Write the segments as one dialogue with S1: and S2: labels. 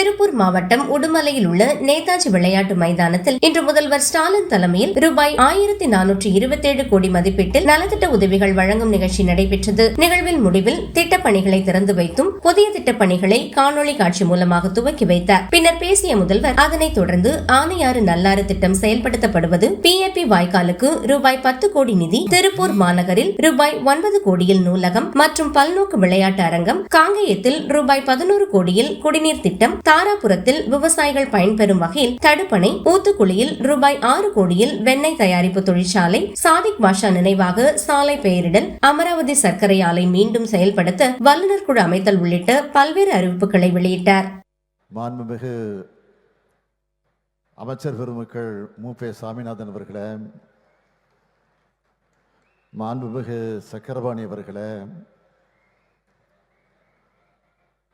S1: திருப்பூர் மாவட்டம் உடுமலையில் உள்ள நேதாஜி விளையாட்டு மைதானத்தில் இன்று முதல்வர் ஸ்டாலின் தலைமையில் ரூபாய் ஆயிரத்தி நானூற்றி இருபத்தேழு கோடி மதிப்பீட்டில் நலத்திட்ட உதவிகள் வழங்கும் நிகழ்ச்சி நடைபெற்றது. நிகழ்வில் முடிவில் திட்டப்பணிகளை திறந்து வைத்தும் புதிய திட்டப்பணிகளை காணொலி காட்சி மூலமாக துவக்கி வைத்தார். பின்னர் பேசிய முதல்வர் அதனைத் தொடர்ந்து ஆனையாறு நல்லாறு திட்டம் செயல்படுத்தப்படுவது பிஏபி வாய்க்காலுக்கு ரூபாய் பத்து கோடி நிதி திருப்பூர் மாநகரில் ரூபாய் ஒன்பது கோடியில் நூலகம் மற்றும் பல்நோக்கு விளையாட்டு அரங்கம் காங்கேயத்தில் ரூபாய் பதினோரு கோடியில் குடிநீர் திட்டம் தாராபுரத்தில் விவசாயிகள் பயன்பெறும் வகையில் தடுப்பணை ஊத்துக்குளியில் ரூபாய் ஆறு கோடியில் வெண்ணெய் தயாரிப்பு தொழிற்சாலை சாதிக் பாஷா நினைவாக சாலை பெயரிடல் அமராவதி சர்க்கரை ஆலை மீண்டும் செயல்படுத்த வல்லுநர் குழு அமைத்தல் உள்ளிட்ட பல்வேறு அறிவிப்புகளை வெளியிட்டார்.
S2: மாண்புமிகு அமைச்சர் பெருமக்கள் மு. பே. சாமிநாதன் அவர்களே மாண்புமிகு சக்கரபாணி அவர்களே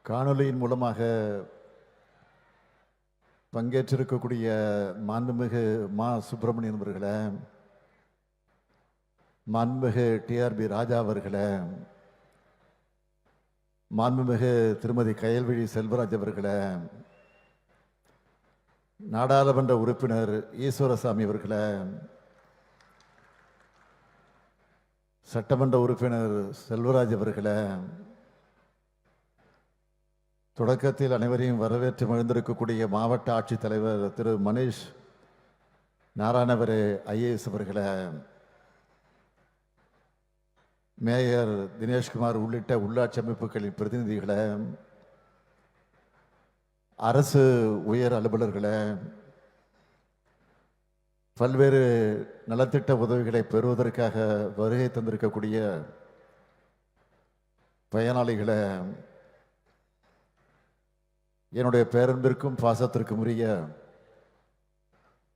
S2: காணொலியின் மூலமாக பங்கேற்றிருக்கக்கூடிய மாண்புமிகு மா சுப்பிரமணியன் அவர்களை மாண்புமிகு டிஆர்பி ராஜா அவர்களை மாண்புமிகு திருமதி கயல்விழி செல்வராஜ் அவர்களை நாடாளுமன்ற உறுப்பினர் ஈஸ்வரசாமி அவர்களை சட்டமன்ற உறுப்பினர் செல்வராஜ் அவர்களை தொடக்கத்தில் அனைவரையும் வரவேற்று மகிழ்ந்திருக்கக்கூடிய மாவட்ட ஆட்சித்தலைவர் திரு மனிஷ் நாராயணவரே ஐஏஎஸ் அவர்களை மேயர் தினேஷ்குமார் உள்ளிட்ட உள்ளாட்சி அமைப்புகளின் பிரதிநிதிகளை அரசு உயர் அலுவலர்களை பல்வேறு நலத்திட்ட உதவிகளை பெறுவதற்காக வருகை தந்திருக்கக்கூடிய பயனாளிகளை என்னுடைய பேரன்பிற்கும் பாசத்திற்கும் உரிய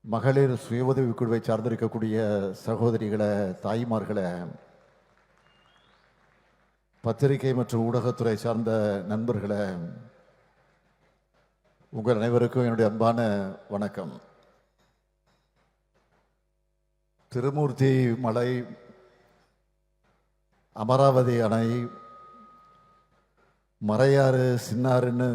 S2: மகளிர் சுய உதவி குழுவை சார்ந்திருக்கக்கூடிய சகோதரிகளை தாய்மார்களை பத்திரிகை மற்றும் ஊடகத்துறை சார்ந்த நண்பர்களை உங்கள் அனைவருக்கும் என்னுடைய அன்பான வணக்கம். திருமூர்த்தி மலை அமராவதி அணை மறையாறு சின்னாறுன்னு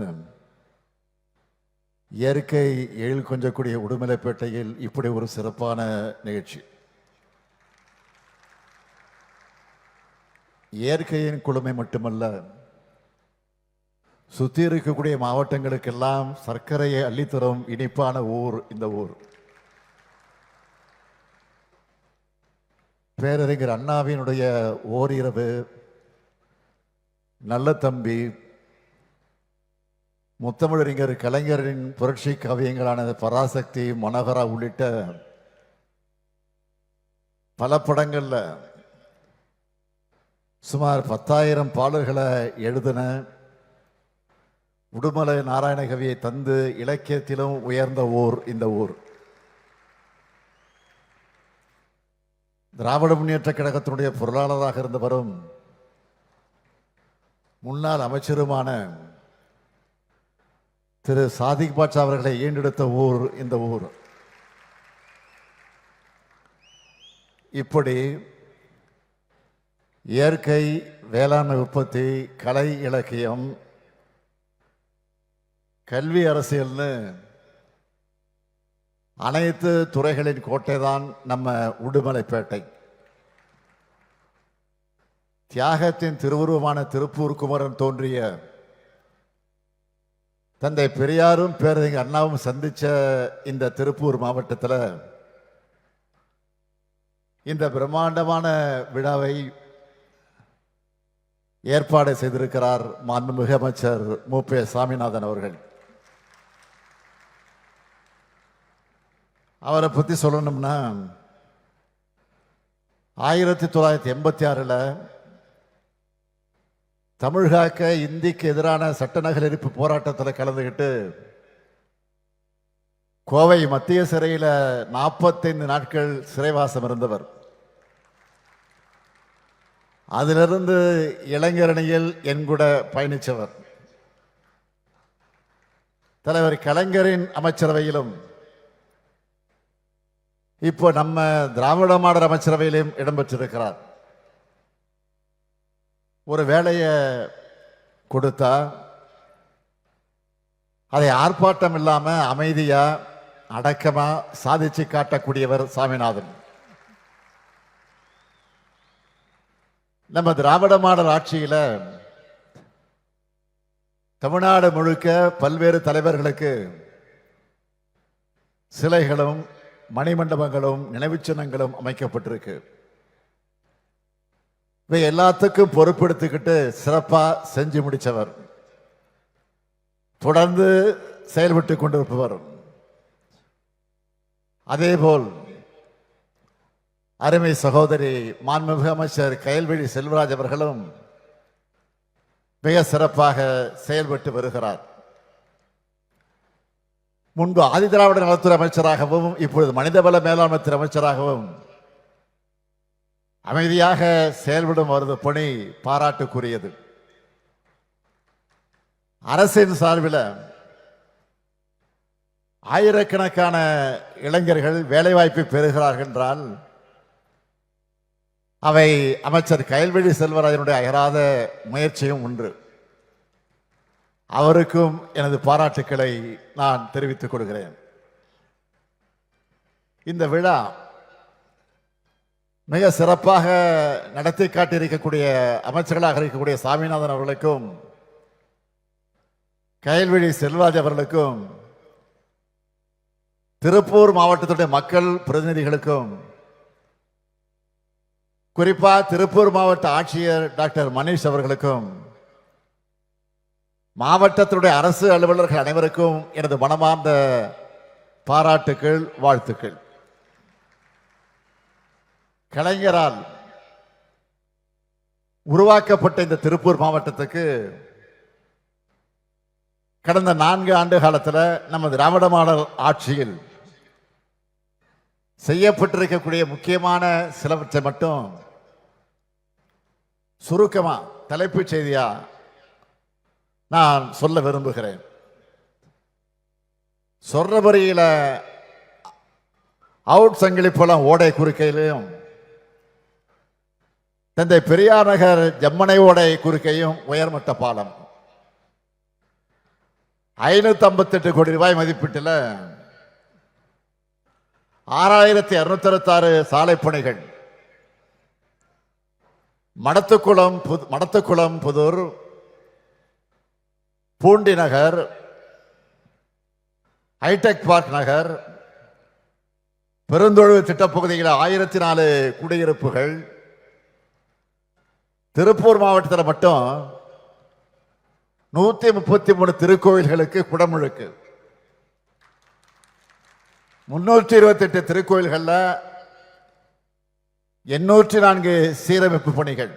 S2: இயற்கை எழில் கொஞ்சக்கூடிய உடுமலைப்பேட்டையில் இப்படி ஒரு சிறப்பான நிகழ்ச்சி. இயற்கையின் குளுமை மட்டுமல்ல சுத்தி இருக்கக்கூடிய மாவட்டங்களுக்கெல்லாம் சர்க்கரையை அள்ளித்தரும் இனிப்பான ஊர் இந்த ஊர். பேரறிஞர் அண்ணாவினுடைய ஓரிரவு நல்ல தம்பி முத்தமிழறிஞர் கலைஞரின் புரட்சி காவியங்களான பராசக்தி மனோகரா உள்ளிட்ட பல படங்களில் சுமார் பத்தாயிரம் பாடல்களை எழுதின உடுமலை நாராயணகவியை தந்து இலக்கியத்திலும் உயர்ந்த ஊர் இந்த ஊர் திராவிட முன்னேற்ற கழகத்தினுடைய பொருளாளராக இருந்தவரும் முன்னாள் அமைச்சருமான திரு சாதிக் பாட்சா அவர்களை ஈண்டெடுத்த ஊர் இந்த ஊர். இப்படி இயற்கை வேளாண்மை உற்பத்தி கலை இலக்கியம் கல்வி அரசியல்னு அனைத்து துறைகளின் கோட்டை தான் நம்ம உடுமலைப்பேட்டை. தியாகத்தின் திருவுருவமான திருப்பூர் குமரன் தோன்றிய தந்தை பெரியாரும் பேரறிஞர் அண்ணாவும் சந்திச்ச இந்த திருப்பூர் மாவட்டத்தில் இந்த பிரம்மாண்டமான விழாவை ஏற்பாடு செய்திருக்கிறார் மாண்புமிகு அமைச்சர் மு. பே. சாமிநாதன் அவர்கள். அவரை பற்றி சொல்லணும்னா ஆயிரத்தி தொள்ளாயிரத்தி எண்பத்தி ஆறில் தமிழ்காக்க இந்திக்கு எதிரான சட்ட நகலெடுப்பு போராட்டத்தில் கலந்துக்கிட்டு கோவை மத்திய சிறையில் நாற்பத்தைந்து நாட்கள் சிறைவாசம் இருந்தவர். அதிலிருந்து இளைஞரணியில் என் கூட பயணித்தவர் தலைவர் கலைஞரின் அமைச்சரவையிலும் இப்போ நம்ம திராவிட மாடல் அமைச்சரவையிலும் இடம்பெற்றிருக்கிறார் ஒரு வேலையை கொடுத்தா அதை ஆர்ப்பாட்டம் இல்லாமல் அமைதியாக அடக்கமாக சாதிச்சு காட்டக்கூடியவர் சாமிநாதன். நம்ம திராவிட மாடல் ஆட்சியில் தமிழ்நாடு முழுக்க பல்வேறு தலைவர்களுக்கு சிலைகளும் மணிமண்டபங்களும் நினைவுச்சின்னங்களும் அமைக்கப்பட்டிருக்கு. இவை எல்லாத்துக்கும் பொறுப்பெடுத்துக்கிட்டு சிறப்பாக செஞ்சு முடித்தவர் தொடர்ந்து செயல்பட்டு கொண்டிருப்பவர். அதேபோல் அருமை சகோதரி மாண்புமிகு அமைச்சர் கயல்விழி செல்வராஜ் அவர்களும் மிக சிறப்பாக செயல்பட்டு வருகிறார். முன்பு ஆதிதிராவிட நலத்துறை அமைச்சராகவும் இப்பொழுது மனிதவள மேலாண்மைத்துறை அமைச்சராகவும் அமைதியாக செயல்படும் அவரது பணி பாராட்டுக்குரியது. அரசின் சார்பில் ஆயிரக்கணக்கான இளைஞர்கள் வேலைவாய்ப்பை பெறுகிறார்கள் என்றால் அவை அமைச்சர் கயல்வெளி செல்வராஜனுடைய அயராத முயற்சியும் ஒன்று அவருக்கும் எனது பாராட்டுக்களை நான் தெரிவித்துக் கொள்கிறேன். இந்த விழா மிக சிறப்பாக நடத்தி காட்டியிருக்கக்கூடிய அமைச்சர்களாக இருக்கக்கூடிய சாமிநாதன் அவர்களுக்கும் கயல்விழி செல்வராஜ் அவர்களுக்கும் திருப்பூர் மாவட்டத்துடைய மக்கள் பிரதிநிதிகளுக்கும் குறிப்பாக திருப்பூர் மாவட்ட ஆட்சியர் டாக்டர் மணீஷ் அவர்களுக்கும் மாவட்டத்தினுடைய அரசு அலுவலர்கள் அனைவருக்கும் எனது மனமார்ந்த பாராட்டுக்கள் வாழ்த்துக்கள். கலைஞரால் உருவாக்கப்பட்ட இந்த திருப்பூர் மாவட்டத்துக்கு கடந்த நான்கு ஆண்டு காலத்தில் நம்ம திராவிட மாடல் ஆட்சியில் செய்யப்பட்டிருக்கக்கூடிய முக்கியமான சிலவற்றை மட்டும் சுருக்கமா தலைப்புச் செய்தியா நான் சொல்ல விரும்புகிறேன். சொர்ணபுரியில அவுட் சங்கிலி போல ஓடை குறுக்கையிலையும் தந்தை பெரியார் நகர் ஜம்மனை ஓடை குறுக்கையும் உயர்மட்ட பாலம். ஐநூத்தி ஐம்பத்தெட்டு கோடி ரூபாய் மதிப்பீட்டில் ஆறாயிரத்தி அறுநூத்தி அறுபத்தாறு சாலை பணிகள். மடத்துக்குளம் புது மடத்துக்குளம் புதூர் பூண்டி நகர் ஹைடெக் பார்க் நகர் பெருந்தொழிவு திட்டப்பகுதியில் ஆயிரத்தி நாலு குடியிருப்புகள். திருப்பூர் மாவட்டத்தில் மட்டும் நூற்றி முப்பத்தி மூணு திருக்கோயில்களுக்கு குடமுழுக்கு முன்னூற்றி இருபத்தெட்டு திருக்கோயில்களில் எண்ணூற்றி நான்கு சீரமைப்பு பணிகள்.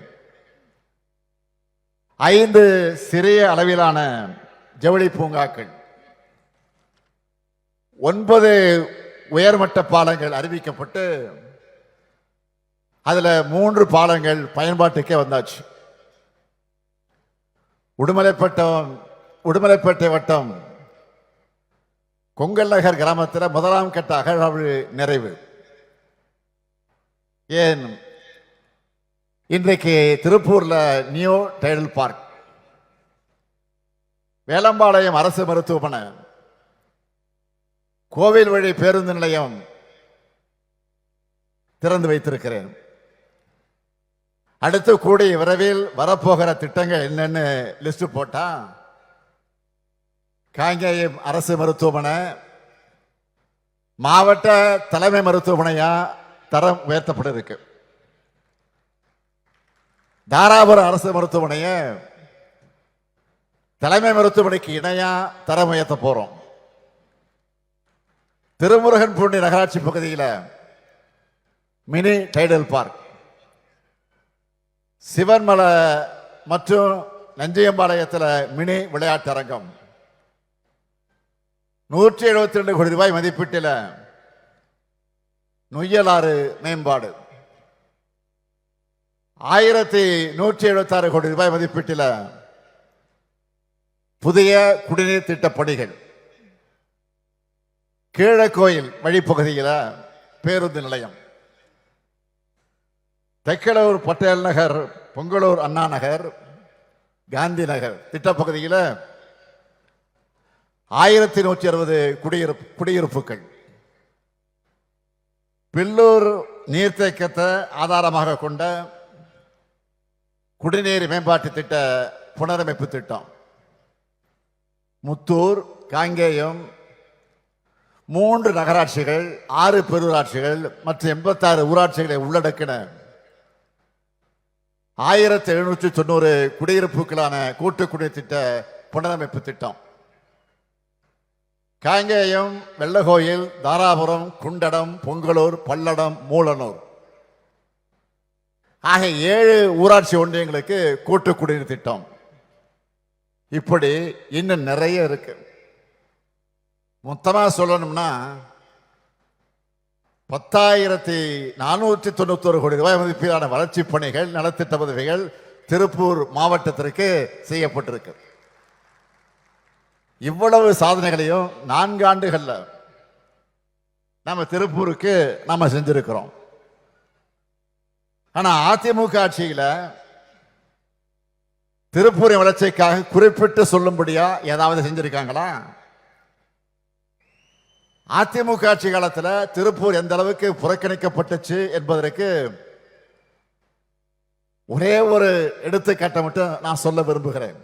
S2: ஐந்து சிறிய அளவிலான ஜவுளி பூங்காக்கள். ஒன்பது உயர்மட்ட பாலங்கள் அறிவிக்கப்பட்டு அதில் மூன்று பாலங்கள் பயன்பாட்டுக்கே வந்தாச்சு. உடுமலைப்பட்டம் உடுமலைப்பேட்டை வட்டம் கொங்கல் நகர் கிராமத்தில் முதலாம் கட்ட அகழாவு நிறைவு. ஏன்? இன்றைக்கு திருப்பூரில் நியூ டைடல் பார்க். வேலம்பாளையம் அரசு மருத்துவமனை. கோவில் வழி பேருந்து நிலையம் திறந்து வைத்திருக்கிறேன். அடுத்து கூடிய விரைவில் வரப்போகிற திட்டங்கள் என்னன்னு லிஸ்ட் போட்டால் காங்கேயம் அரசு மருத்துவமனை மாவட்ட தலைமை மருத்துவமனையா தரம் உயர்த்தப்பட இருக்கு தாராபுரம் அரசு மருத்துவமனைய தலைமை மருத்துவமனைக்கு இணையா தரம் உயர்த்த போறோம். திருமுருகன் பூண்டி நகராட்சி பகுதியில் மினி டைடல் பார்க். சிவன்மலை மற்றும் நஞ்சையம்பாளையத்தில் மினி விளையாட்டரங்கம். நூற்றி எழுபத்தி ரெண்டு கோடி ரூபாய் மதிப்பீட்டில் நொய்யலாறு மேம்பாடு. ஆயிரத்தி நூற்றி எழுபத்தாறு கோடி ரூபாய் மதிப்பீட்டில் புதிய குடிநீர் திட்ட பணிகள். கீழக்கோயில் வழிப்பகுதியில் பேருந்து நிலையம். தெக்கலூர் பட்டேல் நகர் பொங்கலூர் அண்ணா நகர் காந்தி நகர். திட்டப்பகுதியில் ஆயிரத்தி நூற்றி அறுபது குடியிருப்பு குடியிருப்புகள். பில்லூர் நீர்த்தேக்கத்தை ஆதாரமாக கொண்ட குடிநீர் மேம்பாட்டு திட்ட புனரமைப்பு திட்டம். முத்தூர் காங்கேயம் மூன்று நகராட்சிகள் ஆறு பெருராட்சிகள் மற்றும் எண்பத்தாறு ஊராட்சிகளை உள்ளடக்கின ஆயிரத்தி எழுநூற்றி தொண்ணூறு குடியிருப்புகளான கூட்டு குடிநீர் திட்ட புனரமைப்பு திட்டம். காங்கேயம் வெள்ளகோயில் தாராபுரம் குண்டடம் பொங்கலூர் பல்லடம் மூலனூர். ஆக ஏழு ஊராட்சி ஒன்றியங்களுக்கு கூட்டு குடிநீர் திட்டம். இப்படி இன்னும் நிறைய இருக்கு. மொத்தமாக சொல்லணும்னா பத்தாயிரத்தி நானூற்றி தொண்ணூத்தொரு கோடி ரூபாய் மதிப்பிலான வளர்ச்சி பணிகள் நலத்திட்ட உதவிகள் திருப்பூர் மாவட்டத்திற்கு செய்யப்பட்டிருக்கு. இவ்வளவு சாதனைகளையும் நான்கு ஆண்டுகளில் நம்ம திருப்பூருக்கு நம்ம செஞ்சிருக்கிறோம். ஆனால் அதிமுக ஆட்சியில் திருப்பூரின் வளர்ச்சிக்காக குறிப்பிட்டு சொல்லும்படியா ஏதாவது செஞ்சிருக்காங்களா? அதிமுக ஆட்சி காலத்தில் திருப்பூர் எந்த அளவுக்கு புறக்கணிக்கப்பட்டுச்சு என்பதற்கு ஒரே ஒரு எடுத்துக்காட்டை மட்டும் நான் சொல்ல விரும்புகிறேன்.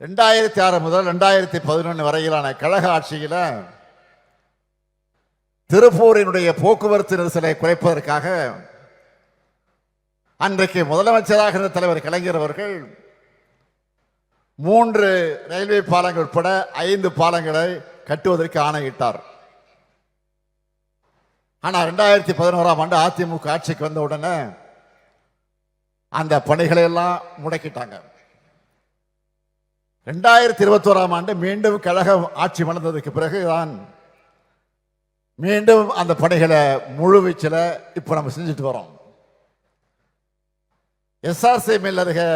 S2: ரெண்டாயிரத்தி ஆறு முதல் ரெண்டாயிரத்தி பதினொன்று வரையிலான கழக ஆட்சியில் திருப்பூரினுடைய போக்குவரத்து நெரிசலை குறைப்பதற்காக அன்றைக்கு முதலமைச்சராக இருந்த தலைவர் கலைஞர் அவர்கள் மூன்று ரயில்வே பாலங்கள் உட்பட ஐந்து பாலங்களை கட்டுவதற்கு ஆணையிட்டார். ஆனால் ரெண்டாயிரத்தி பதினோராம் ஆண்டு அதிமுக ஆட்சிக்கு வந்த உடனே அந்த பணிகளை எல்லாம் முடக்கிட்டாங்க. ரெண்டாயிரத்தி இருபத்தோராம் ஆண்டு மீண்டும் கழகம் ஆட்சி மலர்ந்ததுக்கு பிறகுதான் மீண்டும் அந்த பணிகளை முழுவீச்சில் இப்போ நம்ம செஞ்சுட்டு வரோம். எஸ்ஆர்சி மில் அருகே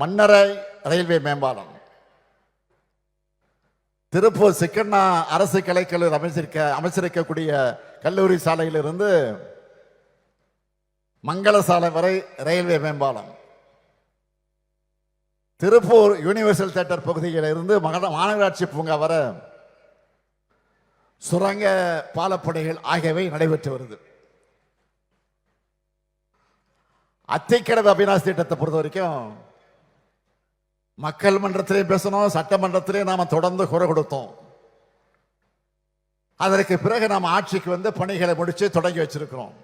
S2: மன்னரை ரயில்வே மேம்பாலம். திருப்பூர் சிக்கண்ணா அரசு கலைக்கல்லூரி அமைச்சிருக்க அமைச்சிருக்கக்கூடிய கல்லூரி சாலையிலிருந்து மங்கள சாலை வரை ரயில்வே மேம்பாலம். திருப்பூர் யூனிவர்சல் தியேட்டர் பகுதியில் இருந்து மகட மாநகராட்சி பூங்கா வர சுரங்க பாலப்படைகள் ஆகியவை நடைபெற்று வருது. அத்திக்கடவு அபிநாஷ் திட்டத்தை பொறுத்த வரைக்கும் மக்கள் மன்றத்திலையும் பேசணும் சட்டமன்றத்திலையும் நாம தொடர்ந்து குறை கொடுத்தோம். அதற்கு பிறகு நாம் ஆட்சிக்கு வந்து பணிகளை முடிச்சு தொடங்கி வச்சிருக்கிறோம்.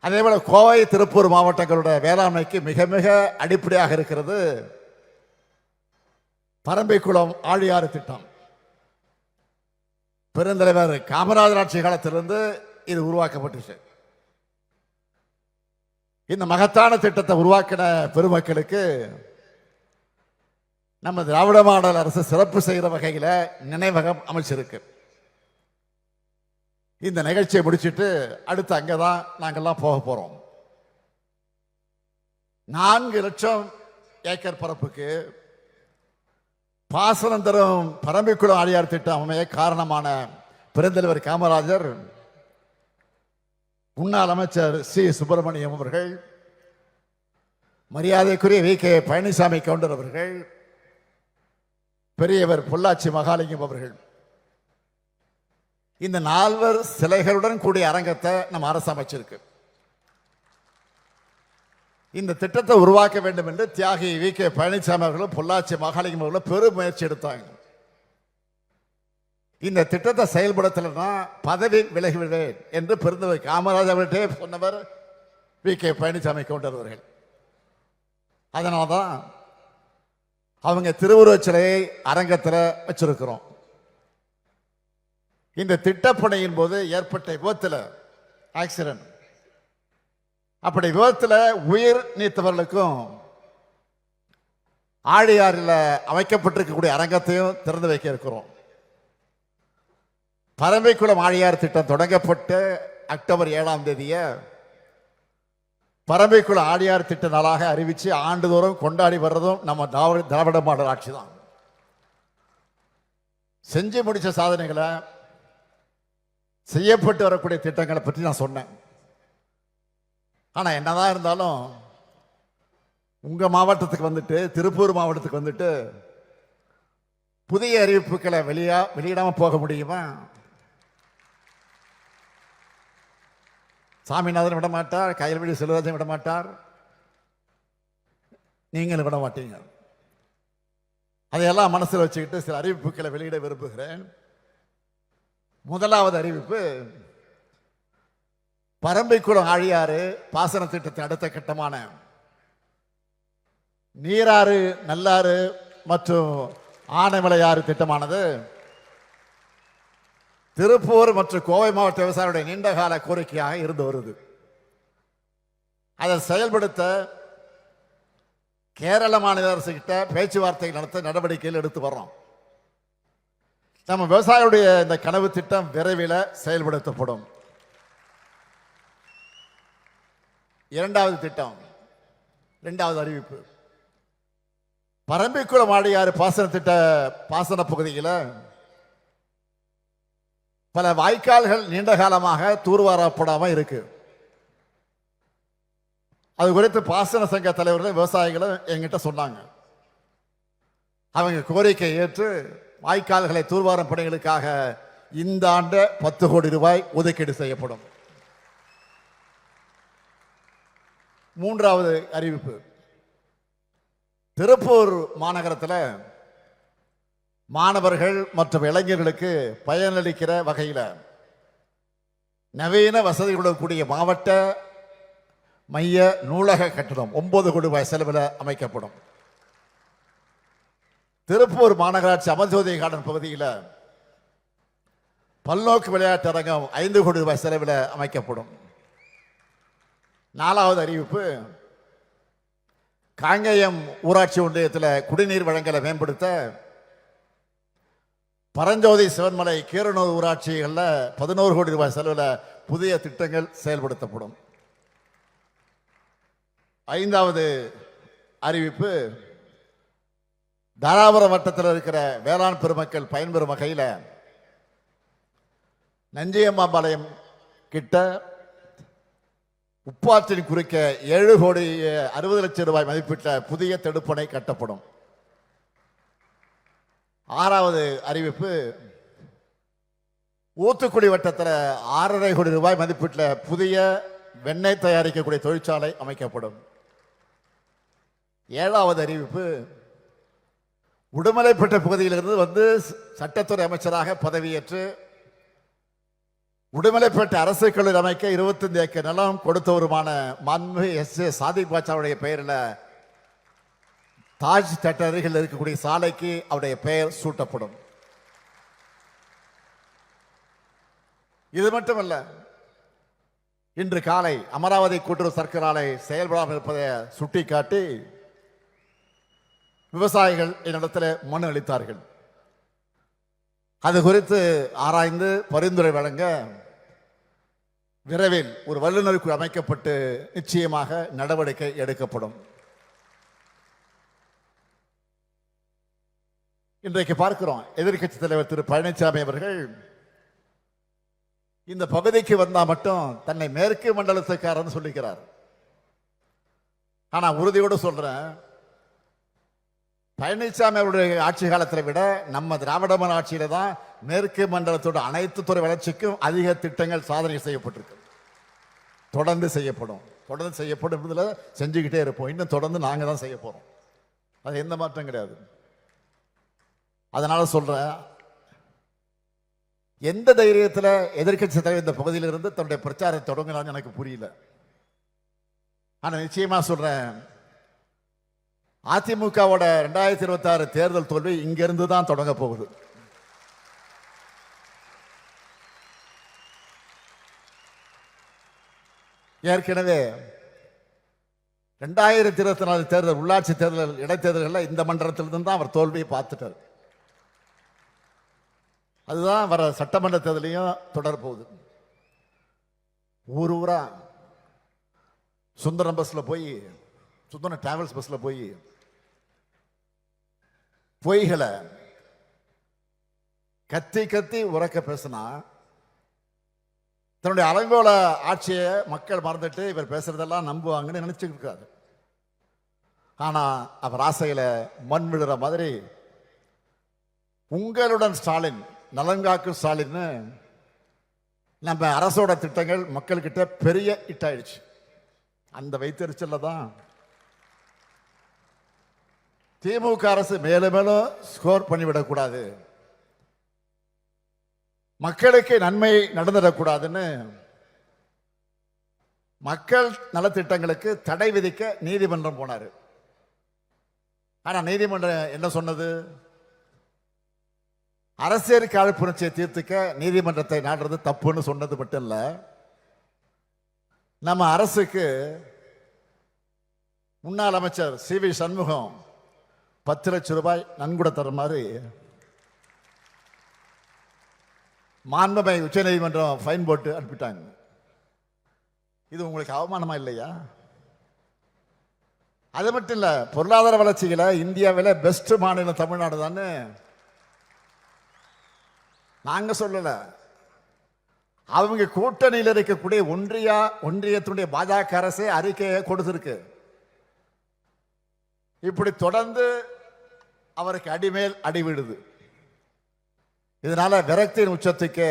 S2: அதே போல கோவை திருப்பூர் மாவட்டங்களோட வேளாண்மைக்கு மிக மிக அடிப்படையாக இருக்கிறது பரம்பிக்குளம் ஆழியாறு திட்டம். பெருந்தலைவர் காமராஜர் ஆட்சி காலத்திலிருந்து இது உருவாக்கப்பட்டுச்சு. இந்த மகத்தான திட்டத்தை உருவாக்கின பெருமக்களுக்கு நம்ம திராவிட மாடல் அரசு சிறப்பு செய்கிற வகையில் நினைவகம் அமைச்சிருக்கு. இந்த நிகழ்ச்சியை முடிச்சிட்டு அடுத்து அங்கே தான் நாங்கள்லாம் போக போகிறோம் நான்கு லட்சம் ஏக்கர் பரப்புக்கு பாசனம் தரும் பரம்பிக்குளம் ஆழியார் திட்டம் அமைய காரணமான பெருந்தலைவர் காமராஜர் முன்னாள் அமைச்சர் சி. சுப்பிரமணியம் அவர்கள் மரியாதைக்குரிய வி. கே. பழனிசாமி கவுண்டர் அவர்கள் பெரியவர் பொள்ளாச்சி மகாலிங்கம் அவர்கள். இந்த நால்வர் சிலைகளுடன் கூடிய அரங்கத்தை நம்ம அரசு அமைச்சிருக்கு. இந்த திட்டத்தை உருவாக்க வேண்டும் என்று தியாகி வி. கே. பழனிசாமி அவர்களும் பொள்ளாச்சி மகாலிங்கம் அவர்களும் பெரும் முயற்சி எடுத்தாங்க. இந்த திட்டத்தை செயல்படுத்தலைன்னா பதவி விலகிவிடுவேன் என்று பெருந்தவர் காமராஜ் அவர்கிட்டே சொன்னவர் வி. கே. பழனிசாமி கவுண்டர் அதனால தான் அவங்க திருவுருவச் சிலையை அரங்கத்தில் வச்சிருக்கிறோம். இந்த திட்டப்பணியின் போது ஏற்பட்ட விபத்தில் ஆக்சிடென்ட் அப்படி விபத்தில் உயிர் நீத்தவர்களுக்கும் ஆழியாறில் அமைக்கப்பட்டிருக்கக்கூடிய அரங்கத்தையும் திறந்து வைக்க இருக்கிறோம். பரம்பைக்குளம் ஆழியார் திட்டம் தொடங்கப்பட்டு அக்டோபர் ஏழாம் தேதியை பரம்பிக்குளம் ஆழியார் திட்ட நாளாக அறிவித்து ஆண்டுதோறும் கொண்டாடி வர்றதும் நம்ம திராவிட திராவிட மாடல் ஆட்சி தான். செஞ்சு முடித்த சாதனைகளை செய்யப்பட்டு வரக்கூடிய திட்டங்களை பற்றி நான் சொன்னேன். ஆனால் என்னதான் இருந்தாலும் உங்கள் மாவட்டத்துக்கு வந்துட்டு திருப்பூர் மாவட்டத்துக்கு வந்துட்டு புதிய அறிவிப்புகளை வெளியா வெளியிடாமல் போக முடியுமா? சாமிநாதன் விட மாட்டார் கயல்வெளி செல்வராஜன் விட மாட்டார் நீங்களும் விட மாட்டீங்க அதையெல்லாம் மனசில் வச்சுக்கிட்டு சில அறிவிப்புகளை வெளியிட விரும்புகிறேன். முதலாவது அறிவிப்பு பரம்பைக்குளம் ஆழியாறு பாசன திட்டத்தின் அடுத்த கட்டமான நீராறு நல்லாறு மற்றும் ஆனைமலையாறு திட்டமானது திருப்பூர் மற்றும் கோவை மாவட்ட விவசாயிகளுடைய நீண்டகால கோரிக்கையாக இருந்து வருது. அதை செயல்படுத்த கேரள மாநில அரசு கிட்ட பேச்சுவார்த்தை நடத்த நடவடிக்கைகள் எடுத்து வர்றோம். நம்ம விவசாயிகளுடைய இந்த கனவு திட்டம் விரைவில் செயல்படுத்தப்படும். இரண்டாவது திட்டம் இரண்டாவது அறிவிப்பு. பரம்பிக்குளம் ஆடியாறு பாசன திட்ட பாசன பகுதியில் பல வாய்க்கால்கள் நீண்ட காலமாக தூர்வாரப்படாமல் இருக்கு. அது குறித்து பாசன சங்க தலைவர்கள் விவசாயிகளும் எங்கிட்ட சொன்னாங்க. அவங்க கோரிக்கை ஏற்று வாய்க்கால்களை தூர்வாரும் பணிகளுக்காக இந்த ஆண்டு பத்து கோடி ரூபாய் ஒதுக்கீடு செய்யப்படும். மூன்றாவது அறிவிப்பு. திருப்பூர் மாநகரத்தில் மாணவர்கள் மற்றும் இளைஞர்களுக்கு பயனளிக்கிற வகையில் நவீன வசதிகளுடன் கூடிய மாவட்ட மைய நூலக கட்டணம் ஒன்பது கோடி ரூபாய் செலவில் அமைக்கப்படும். திருப்பூர் மாநகராட்சி அமர்ஜோதி கார்டன் பகுதியில் பல்நோக்கு விளையாட்டு அரங்கம் ஐந்து கோடி ரூபாய் செலவில் அமைக்கப்படும். நாலாவது அறிவிப்பு காங்கேயம் ஊராட்சி ஒன்றியத்தில் குடிநீர் வழங்கலை மேம்படுத்த பரஞ்சோதி சிவன்மலை கீரனூர் ஊராட்சிகளில் பதினோரு கோடி ரூபாய் செலவில் புதிய திட்டங்கள் செயல்படுத்தப்படும். ஐந்தாவது அறிவிப்பு தாராபுரம் வட்டத்தில் இருக்கிற வேளாண் பெருமக்கள் பயன்பெறும் வகையில் நஞ்சியம்மாபாளையம் கிட்ட உப்பாற்றின் குறிக்க ஏழு கோடி அறுபது லட்சம் ரூபாய் மதிப்பிட்ட புதிய தடுப்பணை கட்டப்படும். ஆறாவது அறிவிப்பு ஊத்துக்குடி வட்டத்தில் ஆறரை கோடி ரூபாய் மதிப்பீட்டில் புதிய வெண்ணெய் தயாரிக்கக்கூடிய தொழிற்சாலை அமைக்கப்படும். ஏழாவது அறிவிப்பு உடுமலைப்பட்ட பகுதியிலிருந்து வந்து சட்டத்துறை அமைச்சராக பதவியேற்று உடுமலைப்பேட்டை அரசு கல்லூரி அமைக்க இருபத்தஞ்சு ஏக்கர் நிலம் கொடுத்தவருமான மாண்பு எஸ் ஏ சாதிக் பாட்சாவுடைய பெயரில் தாஜ் தேட்டர் அருகில் இருக்கக்கூடிய சாலைக்கு அவருடைய பெயர் சூட்டப்படும். இது மட்டுமல்ல இன்று காலை அமராவதி கூட்டுறவு சர்க்கரை ஆலை செயல்படாமல் இருப்பதை சுட்டிக்காட்டி விவசாயிகள் என்னிடத்தில் மனு அளித்தார்கள். அது குறித்து ஆராய்ந்து பரிந்துரை வழங்க விரைவில் ஒரு வல்லுநர் அமைக்கப்பட்டு நிச்சயமாக நடவடிக்கை எடுக்கப்படும். இன்றைக்கு பார்க்கிறோம் எதிர்க்கட்சி தலைவர் திரு பழனிசாமி அவர்கள். இந்த பகுதிக்கு வந்தா மட்டும் தன்னை மேற்கு மண்டலத்துக்காரன்னு சொல்லிக்கிறார். ஆனா உறுதியோடு சொல்றேன் பழனிசாமி அவருடைய ஆட்சி காலத்தை விட நம்ம திராவிட மன ஆட்சியில தான் மேற்கு மண்டலத்தோட அனைத்து துறை வளர்ச்சிக்கும் அதிக திட்டங்கள் சாதனை செய்யப்பட்டிருக்கு. தொடர்ந்து செய்யப்படும். தொடர்ந்து செய்யப்படும் இதில் செஞ்சுக்கிட்டே இருப்போம். இன்னும் தொடர்ந்து நாங்கள் தான் செய்ய போறோம். அது எந்த மாற்றம் கிடையாது. அதனால் சொல்கிறேன் எந்த தைரியத்தில் எதிர்க்கட்சி தலைவர் இந்த பகுதியிலிருந்து தன்னுடைய பிரச்சாரத்தை தொடங்கினான்னு எனக்கு புரியல. ஆனால் நிச்சயமாக சொல்கிறேன் அதிமுகவோட ரெண்டாயிரத்தி இருபத்தாறு தேர்தல் தோல்வி இங்கிருந்து தான் தொடங்க போகுது. ஏற்கனவே ரெண்டாயிரத்தி இருபத்தி நாலு தேர்தல் உள்ளாட்சி தேர்தல் இடைத்தேர்தல்களில் இந்த மண்டலத்திலிருந்து தான் அவர் தோல்வியை பார்த்துட்டார். அதுதான் வர சட்டமன்ற தேர்தலையும் தொடரப்போகுது ஊர் ஊரா சுந்தரம் பஸ்ஸில் போய் சுந்தரம் டிராவல்ஸ் பஸ்ஸில் போய் பொய்களை கத்தி கத்தி உறக்க பேசினா தன்னுடைய அலங்கோல ஆட்சியை மக்கள் மறந்துட்டு இவர் பேசுறதெல்லாம் நம்புவாங்கன்னு நினச்சிட்டு இருக்காரு. ஆனால் அவர் ஆசையில் மண் விழுற மாதிரி உங்களுடன் ஸ்டாலின் நலன்காக்கும் ஸ்டாலின்னு நம்ம அரசோட திட்டங்கள் மக்கள்கிட்ட பெரிய இட்டாயிடுச்சு. அந்த வைத்தறிச்சலில் தான் திமுக அரசு மேலும் மேலும் ஸ்கோர் பண்ணிவிடக்கூடாது மக்களுக்கு நன்மை நடந்துடக்கூடாதுன்னு மக்கள் நலத்திட்டங்களுக்கு தடை விதிக்க நீதிமன்றம் போனார். ஆனால் நீதிமன்றம் என்ன சொன்னது? அரசியல் காழ்ப்புணர்ச்சியை தீர்த்துக்க நீதிமன்றத்தை நாடுறது தப்புன்னு சொன்னது மட்டும் இல்லை. நம்ம அரசுக்கு முன்னாள் அமைச்சர் சி வி சண்முகம் பத்து லட்சம் ரூபாய் நன்கொடை தர மாதிரி மாண்புமை உச்சநீதிமன்றம் ஃபைன் போட்டு அனுப்பிட்டாங்க. இது உங்களுக்கு அவமானமா இல்லையா? அது மட்டும் இல்லை பொருளாதார வளர்ச்சியில் இந்தியாவில் பெஸ்ட் மாநிலம் தமிழ்நாடு தானே நாங்கள் சொல்லலை. அவங்க கூட்டணியில் இருக்கக்கூடிய ஒன்றியா ஒன்றியத்தினுடைய பாஜக அரசே அறிக்கையை கொடுத்துருக்கு. இப்படி தொடர்ந்து அவருக்கு அடிமேல் அடி விடுது. இதனால விரக்தியின் உச்சத்துக்கு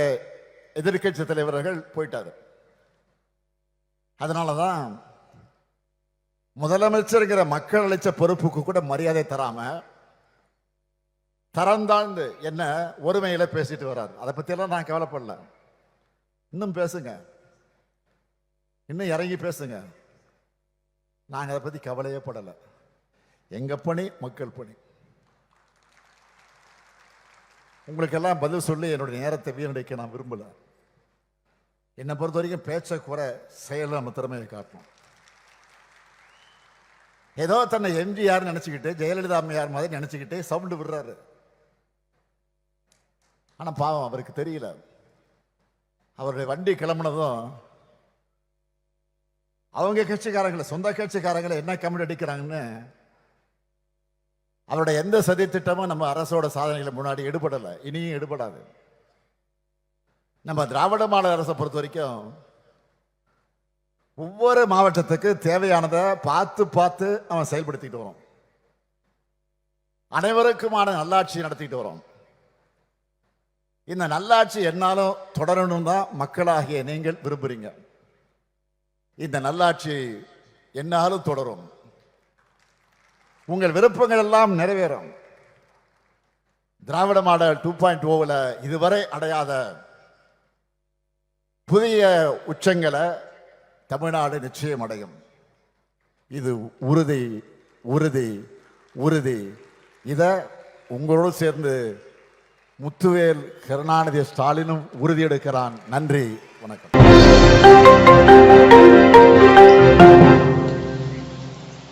S2: எதிர்க்கட்சி தலைவர்கள் போயிட்டார். அதனால தான் முதலமைச்சருங்கிற மக்கள் அளித்த பொறுப்புக்கு கூட மரியாதை தராமல் தரந்தாழ்ந்து என்ன ஒருமையில பேசிட்டு வர்றாரு அதை பத்தியெல்லாம் நான் கவலைப்படல. இன்னும் பேசுங்க. இன்னும் இறங்கி பேசுங்க. நாங்கள் அதை பத்தி கவலையே படலை. எங்க பணி மக்கள் பணி. உங்களுக்கெல்லாம் பதில் சொல்லி என்னுடைய நேரத்தை வீணடிக்க நான் விரும்பல. என்னை பொறுத்த வரைக்கும் பேச்சை குறை செயலில் நம்ம திறமையை காட்டணும். ஏதோ தன்னை எம்ஜிஆர் நினச்சிக்கிட்டு ஜெயலலிதா அம்மையார் மாதிரி நினச்சிக்கிட்டு சவுண்டு விடுறாரு. ஆனால் பாவம் அவருக்கு தெரியல. அவருடைய வண்டி கிளம்புனதும் அவங்க கட்சிக்காரங்களை சொந்த கட்சிக்காரங்களை என்ன கமெண்ட் அடிக்கிறாங்கன்னு அவருடைய எந்த சதி திட்டமும் நம்ம அரசோட சாதனைகளை முன்னாடி எடுபடலை. இனியும் எடுபடாது. நம்ம திராவிட மாநில அரசை பொறுத்த வரைக்கும் ஒவ்வொரு மாவட்டத்துக்கு தேவையானதை பார்த்து பார்த்து அவன் செயல்படுத்திட்டு வரோம். அனைவருக்குமான நல்லாட்சி நடத்திட்டு வரோம். இந்த நல்லாட்சி என்னாலும் தொடரணும் தான் மக்களாகிய நீங்கள் விரும்புறீங்க. இந்த நல்லாட்சி என்னாலும் தொடரும். உங்கள் விருப்பங்கள் எல்லாம் நிறைவேறும். திராவிட மாடல் டூ பாயிண்ட் ஓவில் இதுவரை அடையாத புதிய உச்சங்களை தமிழ்நாடு நிச்சயம் அடையும். இது உறுதி உறுதி உறுதி. இதை உங்களோடு சேர்ந்து முத்துவேல் கருணாநிதி ஸ்டாலினும் உறுதியெடுக்கிறான். நன்றி வணக்கம்.